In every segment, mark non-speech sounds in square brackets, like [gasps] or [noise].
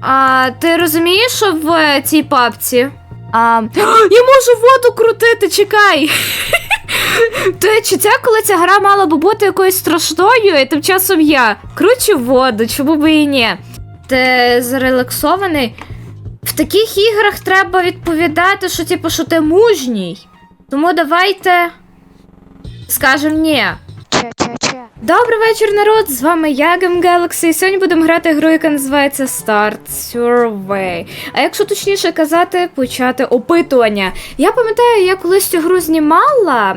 А ти розумієш, що в е, цій папці? А, [gasps] я можу воду крутити, чекай. [laughs] То чи це коли ця гра мала би бути якоюсь страшною, і тим часом я кручу воду, чому би і ні? Ти зарелаксований? В таких іграх треба відповідати, що типу, що ти мужній. Тому давайте скажем ні. Добрий вечір, народ! З вами я, Galaxy, і сьогодні будемо грати гру, яка називається Start Survey. А якщо точніше казати, почати опитування. Я пам'ятаю, я колись цю гру знімала.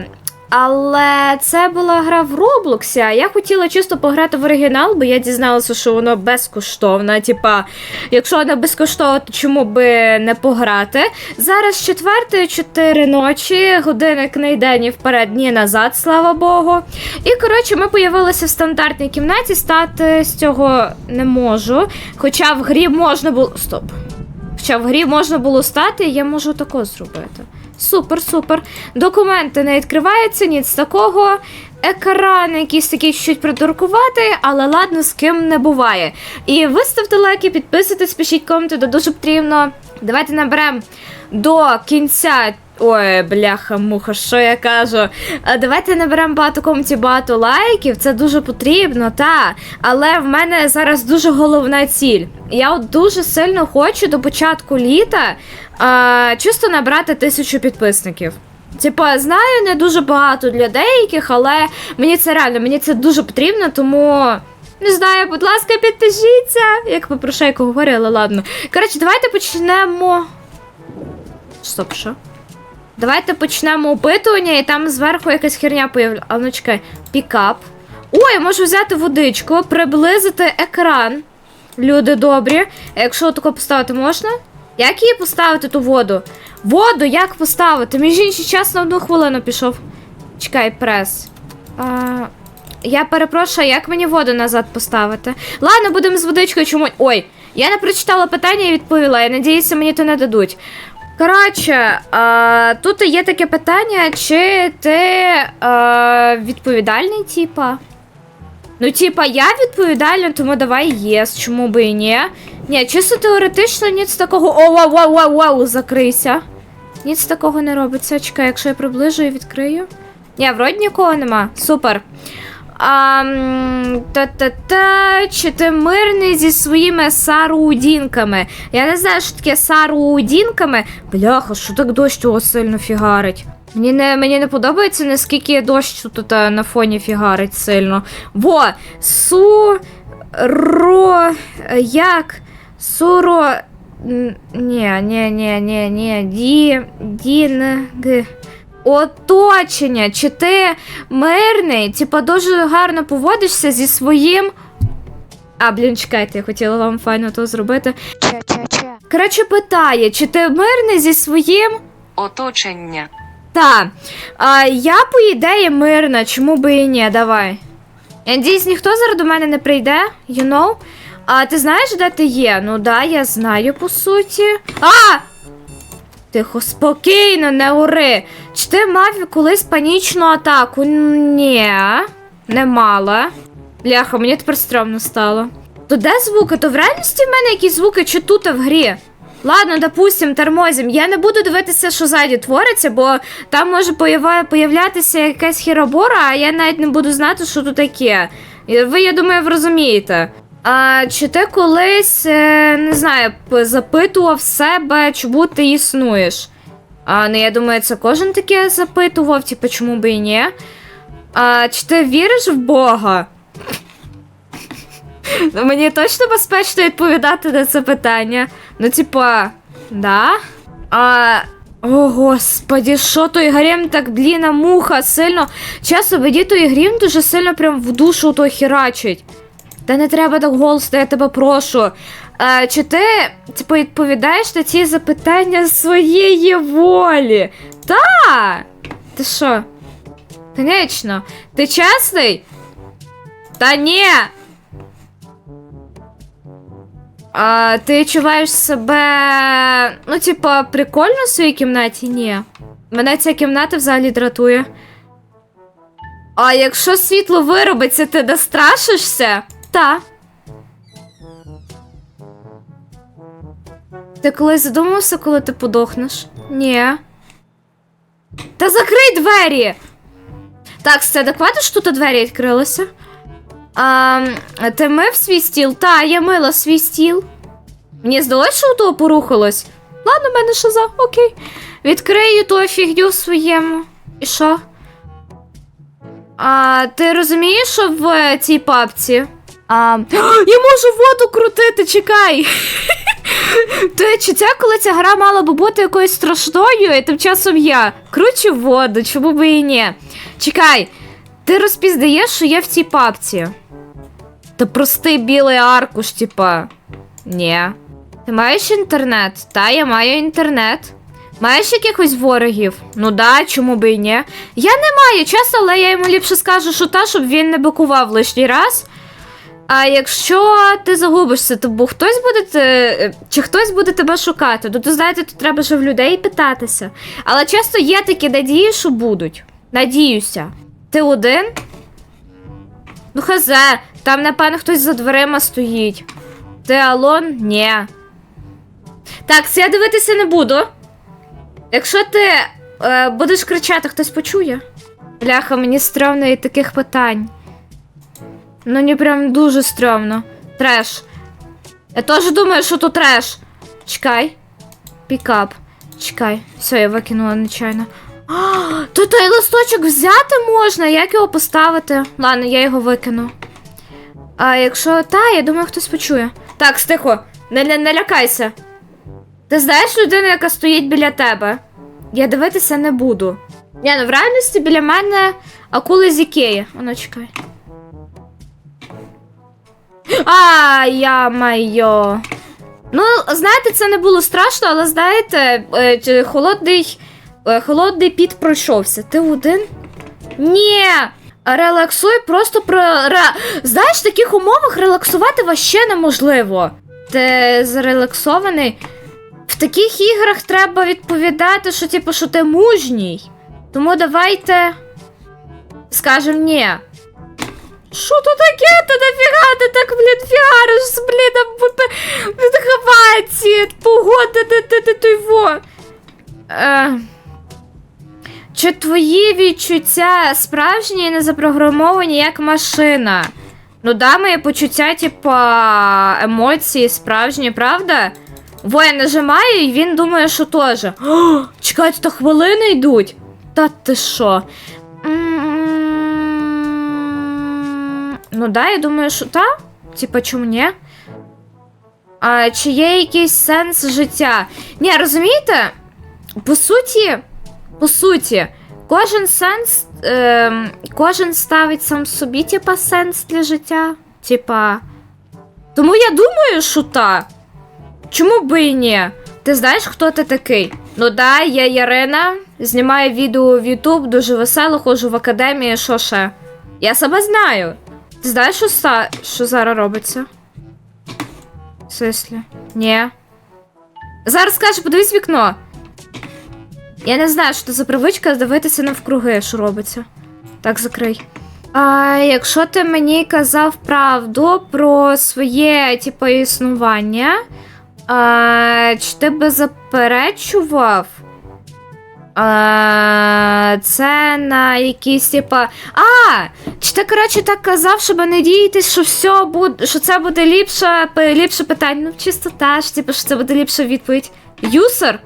Але це була гра в Роблоксі, я хотіла чисто пограти в оригінал, бо я дізналася, що воно безкоштовне. Типа, якщо вона безкоштовна, то чому би не пограти? Зараз четвертої, чотири ночі, годинник не йде ні вперед, ні назад, слава Богу. І коротше, ми появилися в стандартній кімнаті. Стати з цього не можу. Хоча в грі можна було. Стоп. Хоча в грі можна було стати, я можу тако зробити. Супер, супер. Документи не відкриваються, ніц такого. Екран якийсь такий щось придуркувати, але ладно, з ким не буває. І виставте лайки, підписуйтесь, пишіть коменти, то дуже потрібно. Давайте наберемо до кінця. Ой, бляха, муха, що я кажу? Давайте наберемо багато коментів, багато лайків. Це дуже потрібно, та. Але в мене зараз дуже головна ціль. Я от дуже сильно хочу до початку літа а, чисто набрати тисячу підписників. Типа, знаю, не дуже багато для деяких, але мені це реально, мені це дуже потрібно, тому. Не знаю, будь ласка, підпишіться. Як попрошайку говорю, але ладно. Коротше, давайте почнемо. Стоп, що? Давайте почнемо опитування, і там зверху якась херня появляється. А ну чекай, пікап. Ой, я можу взяти водичку, приблизити екран. Люди добрі. Якщо тако поставити можна? Як її поставити ту воду? Воду як поставити? Між іншим час на одну хвилину пішов. Чекай, прес. А, я перепрошую, як мені воду назад поставити? Ладно, будемо з водичкою чому. Ой, я не прочитала питання і відповіла. Я надіюся, мені то не дадуть. Коротше, а, тут є таке питання, чи ти а, відповідальний, типа? Ну, типа, я відповідальна, тому давай єс, чому би і ні. Ні, чисто теоретично ніц такого. О, вау, вау, вау, вау, закрийся. Ніц такого не робиться. Чекай, якщо я приближу і відкрию. Ні, вроді нікого нема. Супер. А, та-та-та, чи ти мирний зі своїми саруудінками? Я не знаю, що таке саруудінками. Бляха, що так дощ того сильно фігарить? Мені не, мені не подобається, наскільки дощ тут на фоні фігарить сильно. Во! Су. Ро. Як? Суро. Ні, ні, ні, ні, ні. Ді. Дінг. Оточення. Чи ти мирний? Типа дуже гарно поводишся зі своїм. А, блін, чекайте, я хотіла вам файно то зробити. Че-че-че. Коротше, питає, чи ти мирний зі своїм. Оточення. Та. А, я, по ідеї, мирна, чому би і ні, давай. Я надіюсь, ніхто зараз до мене не прийде, you know? А ти знаєш, де ти є? Ну да, я знаю, по суті. А! Тихо, спокійно, не ури. Чи ти мав колись панічну атаку? Ні, не мала. Бляха, мені тепер стрьомно стало. То де звуки? То в реальності в мене якісь звуки чи тут в грі? Ладно, допустим, тормозим. Я не буду дивитися, що ззаді твориться, бо там може появлятися якась хіробора, а я навіть не буду знати, що тут таке. Ви, я думаю, розумієте. А чи ти колись, е, не знаю, запитував себе, чому ти існуєш? А, ну я думаю, це кожен таке запитував, типу, чому би і ні. А чи ти віриш в Бога? Ну, мені точно безпечно відповідати на це питання. Ну, типа, да? А. О, господі, що той грім так, блін, а муха сильно. Чесно, мені той грім дуже сильно прям в душу то херачить. Та не треба так голосно, я тебе прошу. А, чи ти, типу, відповідаєш на ці запитання своєї волі? Та! Ти що? Конечно. Ти чесний? Та ні! А ти відчуваєш себе. Ну, типа, прикольно в своїй кімнаті? Ні. Мене ця кімната взагалі дратує. А якщо світло виробиться, ти настрашишся? Та. Ти колись задумався, коли ти подохнеш? Ні. Та закрий двері! Так, це адекватно, що тут двері відкрилися? А, ти мив свій стіл? Та, я мила свій стіл. Мені здалося, що у того порухалось. Ладно, в мене шиза, окей. Відкрию ту фігню своєму. І що? А, ти розумієш, що в е, цій папці? А, я можу воду крутити, чекай. То відчуття, коли ця гра мала би бути якоюсь страшною, і тим часом я кручу воду, чому би і ні. Чекай, ти розпізнаєш, що я в цій папці. Та простий білий аркуш, типа. Ні. Ти маєш інтернет? Та, я маю інтернет. Маєш якихось ворогів? Ну да, чому би і ні? Я не маю часу, але я йому ліпше скажу, що та, щоб він не бикував лишній раз. А якщо ти загубишся, то бо хтось буде те- чи хтось буде тебе шукати. Ну, то знаєте, тут треба ж в людей питатися. Але часто є такі надії, що будуть. Надіюся. Ти один? Ну, хазе, там, напевно, хтось за дверима стоїть. Ти Алон? Ні. Так, це я дивитися не буду. Якщо ти е, будеш кричати, хтось почує. Бляха, мені стрьомно і таких питань. Ну, мені прям дуже стрьомно. Треш. Я теж думаю, що то треш. Чекай. Пікап. Чекай. Все, я викинула нечайно. То той листочок взяти можна, як його поставити? Ладно, я його викину. А якщо та, я думаю, хтось почує. Так, стихо, не, не, не лякайся. Ти знаєш людину, яка стоїть біля тебе? Я дивитися не буду. Ні, ну в реальності біля мене акули з Ікеї. Воно чекай. А, я майо. Ну, знаєте, це не було страшно, але знаєте, е, холодний, е, холодний піт пройшовся. Ти один? Ні. Релаксуй просто про. Ре... Знаєш, в таких умовах релаксувати вообще неможливо. Ти зарелаксований. В таких іграх треба відповідати, що типу, що ти мужній. Тому давайте. Скажем ні. Що то таке? Та нафіга ти так, блін, фігариш, блін, від Хаваці, погода, ти, ти, ти, ти, во. Е, чи твої відчуття справжні і не запрограмовані як машина? Ну да, мої почуття, типа, емоції справжні, правда? Во, я нажимаю, і він думає, що теж. [gasps] Чекайте, то хвилини йдуть. Та ти що? Ну да, я думаю, що та. Типа, чому ні? А, чи є якийсь сенс життя? Ні, розумієте? По суті, по суті, кожен сенс, ем, кожен ставить сам собі, типа, сенс для життя. Типа. Тому я думаю, що та. Чому би і ні? Ти знаєш, хто ти такий? Ну да, я Ярина, знімаю відео в YouTube, дуже весело, ходжу в академію, що ще? Я себе знаю. Ти знаєш, що, ста... що зараз робиться? В смислі? Ні. Зараз скажеш, подивись вікно. Я не знаю, що це за привичка дивитися навкруги, що робиться. Так, закрий. А якщо ти мені казав правду про своє, типу, існування, а, чи ти би заперечував? А, це на якісь, типа. А! Чи ти, коротше, так казав, щоб надіятись, що все буде, що це буде ліпше, ліпше питання? Ну, чисто теж, типу, що це буде ліпша відповідь. Юсер? [laughs]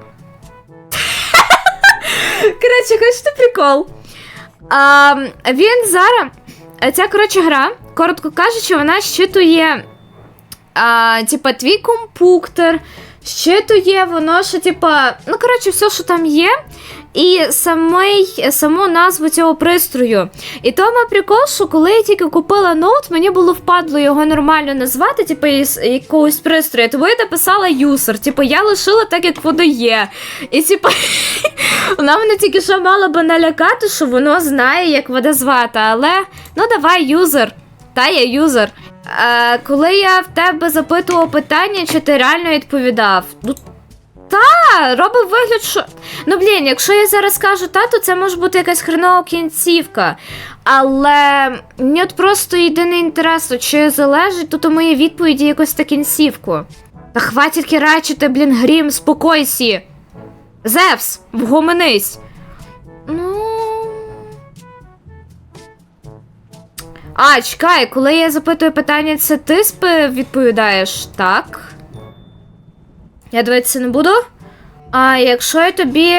Коротше, хочете прикол? А, він зараз. Ця, коротше, гра, коротко кажучи, вона щитує. Типа, твій компуктор, щитує воно, що, типа, ну, коротше, все, що там є. І самий, саму назву цього пристрою. І тому прикол, що коли я тільки купила ноут, мені було впадло його нормально назвати, типу, якогось пристрою. Тому я написала юсер. Типу, я лишила так, як воно є. І типу, [laughs] вона мене тільки що мала би налякати, що воно знає, як мене звати. Але ну давай, юзер. Та я юзер. Е, коли я в тебе запитувала питання, чи ти реально відповідав? Ну та, робив вигляд, що. Ну блін, якщо я зараз скажу та, то це може бути якась хренова кінцівка. Але мені от просто єдиний інтерес, чи залежить тут у моїй відповіді якось та кінцівку. Та хватить керачити, блін, грім, спокойся. Зевс, вгомонись. А, чекай, коли я запитую питання, це ти відповідаєш так? Я дивитися не буду. А якщо я тобі.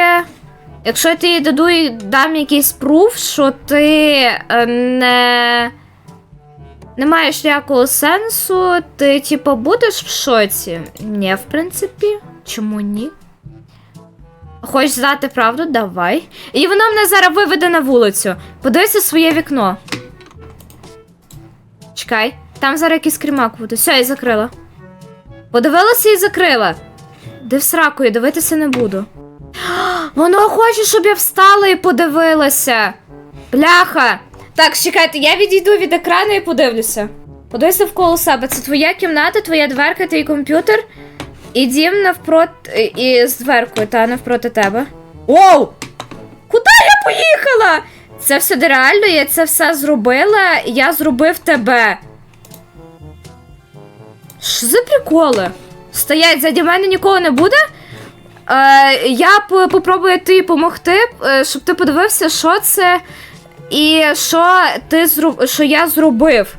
Якщо я тобі даду і дам якийсь пруф, що ти е, не. Не маєш ніякого сенсу, ти, типу, будеш в шоці? Ні, в принципі. Чому ні? Хочеш знати правду? Давай. І воно мене зараз виведе на вулицю. Подивися своє вікно. Чекай, там зараз якийсь крімак буде. Все, я закрила. Подивилася і закрила. Де в сраку, я дивитися не буду. [gasps] Воно хоче, щоб я встала і подивилася. Бляха. Так, чекайте, я відійду від екрану і подивлюся. Подивися навколо себе. Це твоя кімната, твоя дверка, твій комп'ютер. І дім навпроти. І з дверкою, та навпроти тебе. Оу! Куди я поїхала? Це все нереально, я це все зробила, я зробив тебе. Що за приколи? Стоять, заді мене нікого не буде? Е, я попробую тобі допомогти, е, щоб ти подивився, що це і що ти зру... що я зробив.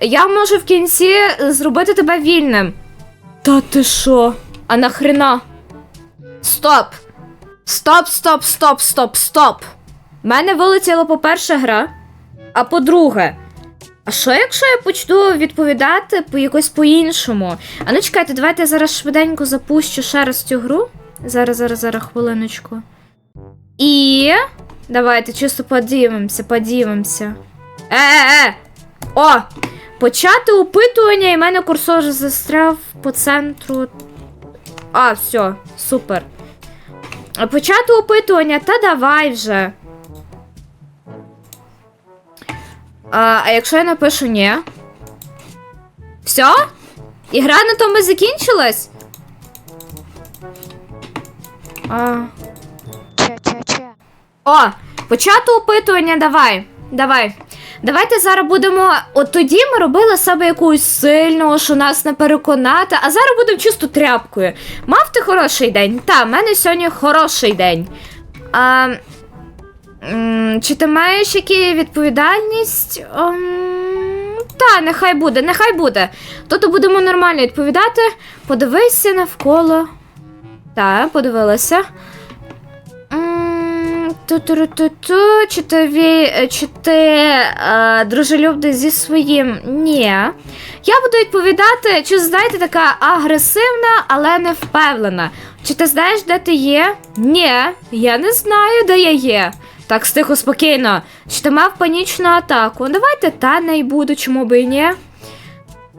Я можу в кінці зробити тебе вільним. Та ти що? А нахрена? Стоп! Стоп, стоп, стоп, стоп, стоп. В мене вилетіла, по-перше, гра. А по-друге, а що якщо я почну відповідати по якось по-іншому? А ну чекайте, давайте я зараз швиденько запущу ще раз цю гру. Зараз, зараз, зараз, хвилиночку. І. Давайте чисто подивимося, подивимося. Е-е-е! О! Почати опитування, і в мене курсор застряв по центру. А, все, супер. Почати опитування, та давай вже. А, а якщо я напишу ні? Все? Ігра на тому закінчилась? А. О, почати опитування, давай. Давай. Давайте зараз будемо. От тоді ми робили себе якусь сильного, що нас не переконати, а зараз будемо чисто тряпкою. Мав ти хороший день? Та, в мене сьогодні хороший день. А, чи ти маєш які відповідальність? Ем, та, нехай буде, нехай буде. Тут будемо нормально відповідати. Подивися навколо. Так, подивилася. Ту-ту-ту-ту, чи ти, чи ти е, дружелюбний зі своїм? Ні. Я буду відповідати, чи знаєте, така агресивна, але не впевнена. Чи ти знаєш, де ти є? Ні, я не знаю, де я є. Так, стихо, спокійно. Чи ти мав панічну атаку? Давайте та не буду, чому би і ні.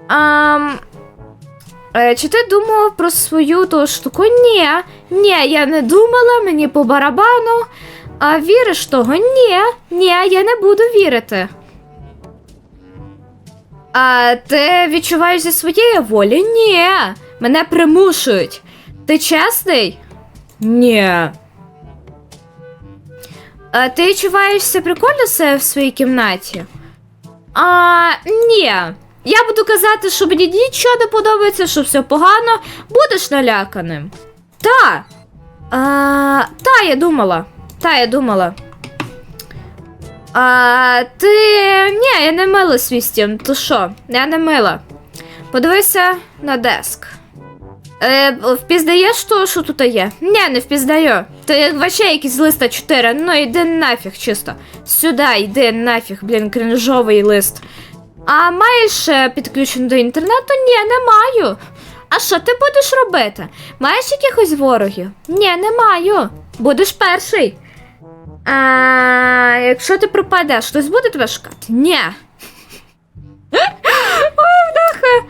Ам, Е, чи ти думав про свою ту штуку? Ні. Ні, я не думала, мені по барабану. А віриш того? Ні. Ні, я не буду вірити. А ти відчуваєш зі своєї волі? Ні. Мене примушують. Ти чесний? Ні. Ти відчуваєшся прикольно себе в своїй кімнаті? А, ні. Я буду казати, що мені нічого не подобається, що все погано, будеш наляканим. Та. А, та, я думала. Та, я думала. А, ти. Ні, я не мила свій стім. То що? Я не мила. Подивися на деск. Е, впізнаєш то, що тут є? Ні, не впізнаю. Ти вообще якийсь листа 4. Ну йди нафіг чисто. Сюди, йди нафіг, блін, кринжовий лист. А маєш е, підключений до інтернету? Ні, не маю. А що ти будеш робити? Маєш якихось ворогів? Ні, не маю. Будеш перший. А якщо ти пропадеш, хтось буде тебе шукати? Ні. [laughs] Ой, бляха.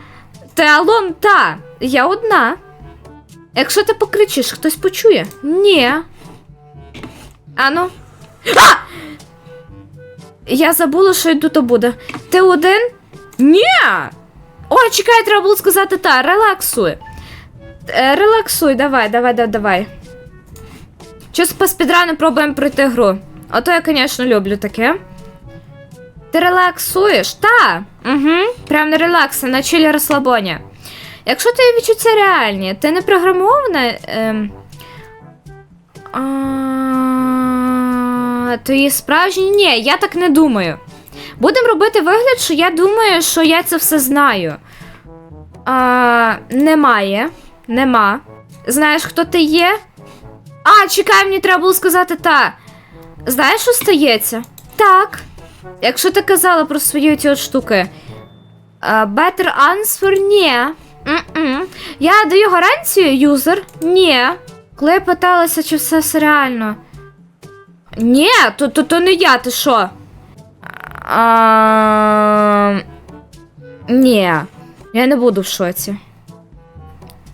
Ти алон, та. Я одна. Якщо ти покричиш, хтось почує? Ні. Ану. А! Я забула, що й тут буде. Ти один? Ні. Ой, чекай, треба було сказати та, релаксуй. Е, релаксуй, давай, давай, давай, давай. Щось по спідрану пробуємо пройти гру. А то я, звісно, люблю таке. Ти релаксуєш? Та. Угу. Прям на релаксі, на чилі розслабоні. Якщо твої відчуття реальні, ти не програмована. Ем... А, твої справжні? Ні, я так не думаю. Будемо робити вигляд, що я думаю, що я це все знаю. А, немає. Нема. Знаєш, хто ти є? А, чекай, мені треба було сказати та. Знаєш, що стається? Так. Якщо ти казала про свої ці от штуки. Better answer ні. М-м. Я даю гарантію, юзер? Ні. Коли я питалася, чи все все реально. Ні, то, то, то не я, ти що? А... Ні, я не буду в шоці.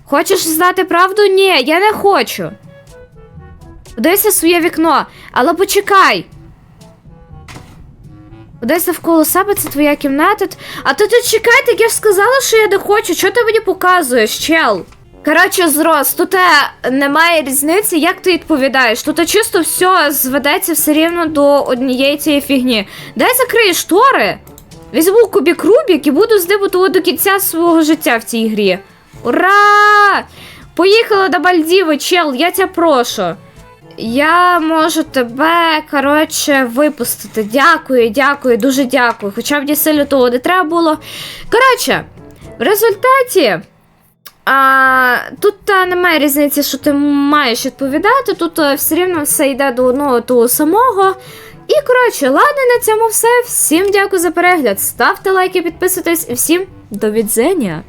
Хочеш знати правду? Ні, я не хочу. Подивися своє вікно, але почекай. Подивися навколо себе, це твоя кімната. А ти чекай, так я ж сказала, що я не хочу. Чого ти мені показуєш, чел? Коротше, зрос, тут е, немає різниці, як ти відповідаєш. Тут е, чисто все зведеться все рівно до однієї цієї фігні. Дай закрию штори. Візьму кубік Рубік і буду з ним до кінця свого життя в цій грі. Ура! Поїхала до Бальдіви, чел, я тебе прошу. Я можу тебе, коротше, випустити. Дякую, дякую, дуже дякую. Хоча мені сильно того не треба було. Коротше, в результаті. А, тут та, немає різниці, що ти маєш відповідати. Тут а, все рівно все йде до одного того самого. І коротше, ладно, на цьому все. Всім дякую за перегляд. Ставте лайки, підписуйтесь і всім до відзення.